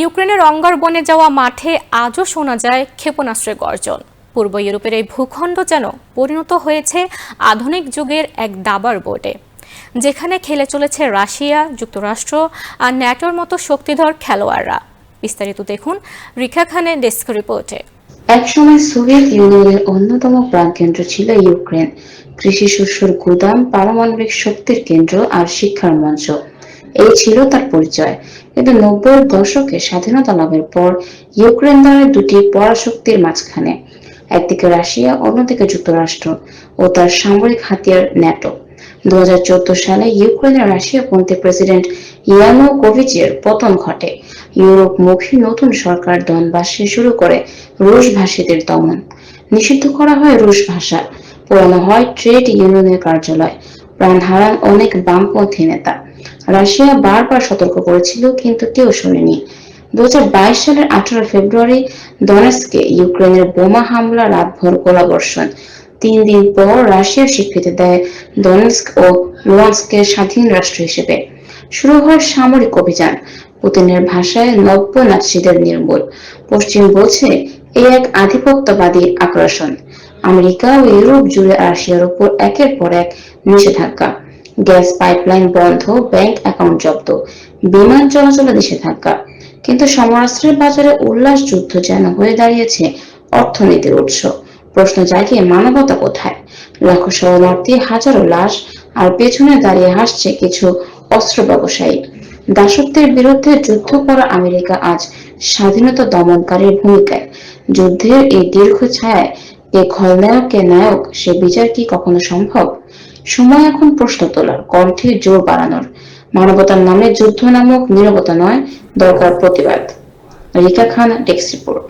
ইউক্রেনের অঙ্গার বনে যাওয়া মাঠে আজও শোনা যায় ক্ষেপণাস্ত্রের গর্জন। পূর্ব ইউরোপের এই ভূখণ্ড যেন পরিণত হয়েছে আধুনিক যুগের এক দাবার বোর্ডে যেখানে খেলে চলেছে রাশিয়া, যুক্তরাষ্ট্র আর ন্যাটোর মতো শক্তিধর খেলোয়াড়রা। বিস্তারিত দেখুন রিখা খানের ডেস্ক রিপোর্টে। একসময় সোভিয়েত ইউনিয়নের অন্যতম প্রাণকেন্দ্র ছিল ইউক্রেন। কৃষি শস্যের গুদাম, পারমাণবিক শক্তির কেন্দ্র আর শিক্ষার মঞ্চ। এই ছিল তার পরিচয়। কিন্তু নব্বই দশকে স্বাধীনতা লাভের পর ইউক্রেন দাঁড়ায় দুটি পরাশক্তির মাঝখানে, একদিকে রাশিয়া, অন্যদিকে যুক্তরাষ্ট্র ও তার সামরিক হাতিয়ার ন্যাটো। দু হাজার চোদ্দ সালে ইউক্রেনের রাশিয়াপন্থী প্রেসিডেন্ট ইয়ানুকোভিচের পতন ঘটে। ইউরোপমুখী নতুন সরকার দনবাসে শুরু করে রুশ ভাষীদের দমন। নিষিদ্ধ করা হয় রুশ ভাষা। পোড়ানো হয় ট্রেড ইউনিয়নের কার্যালয়। প্রাণ হারান অনেক বামপন্থী নেতা। রাশিয়া বারবার সতর্ক করেছিল, কিন্তু কেউ শোনেনি। দু সালের আঠারো ফেব্রুয়ারি দনেস্কে ইউক্রেনের বোমা হামলা, রাতভর গোলাবর্ষণ। তিন দিন পর রাশিয়া স্বীকৃতি দেয় দনেস্ক ও লুহান্সকের স্বাধীন রাষ্ট্র হিসেবে। শুরু হয় সামরিক অভিযান, পুতিনের ভাষায় নব্য নাৎসিদের নির্মূল। পশ্চিম বলছে এই এক আধিপত্যবাদী আগ্রাসন। আমেরিকা ও ইউরোপ জুড়ে রাশিয়ার উপর একের পর এক নিষেধাজ্ঞা। গ্যাস পাইপলাইন বন্ধ, ব্যাংক অ্যাকাউন্ট জব্দ, বিমান চলাচলে নিষেধাজ্ঞা। কিন্তু সমরাস্ত্রের বাজারে উল্লাস যুদ্ধ যেন হয়ে দাঁড়িয়েছে অর্থনীতির উৎস। প্রশ্ন জাগিয়ে মানবতা কোথায়? লাখো শরণার্থী হাজারো লাশ আর পেছনে দাঁড়িয়ে হাসছে কিছু অস্ত্র ব্যবসায়ী। দাসত্বের বিরুদ্ধে যুদ্ধ করা আমেরিকা আজ স্বাধীনতা দমনকারীর ভূমিকায়। যুদ্ধের এই দীর্ঘ ছায়ায় কে খলনায়ককে নায়ক, সে বিচার কি কখনো সম্ভব? সময় এখন প্রশ্ন তোলার কণ্ঠে জোর বাড়ানোর। মানবতার নামে যুদ্ধ নামক নিরবতা নয়, দরকার প্রতিবাদ। Rika Khan, desk report.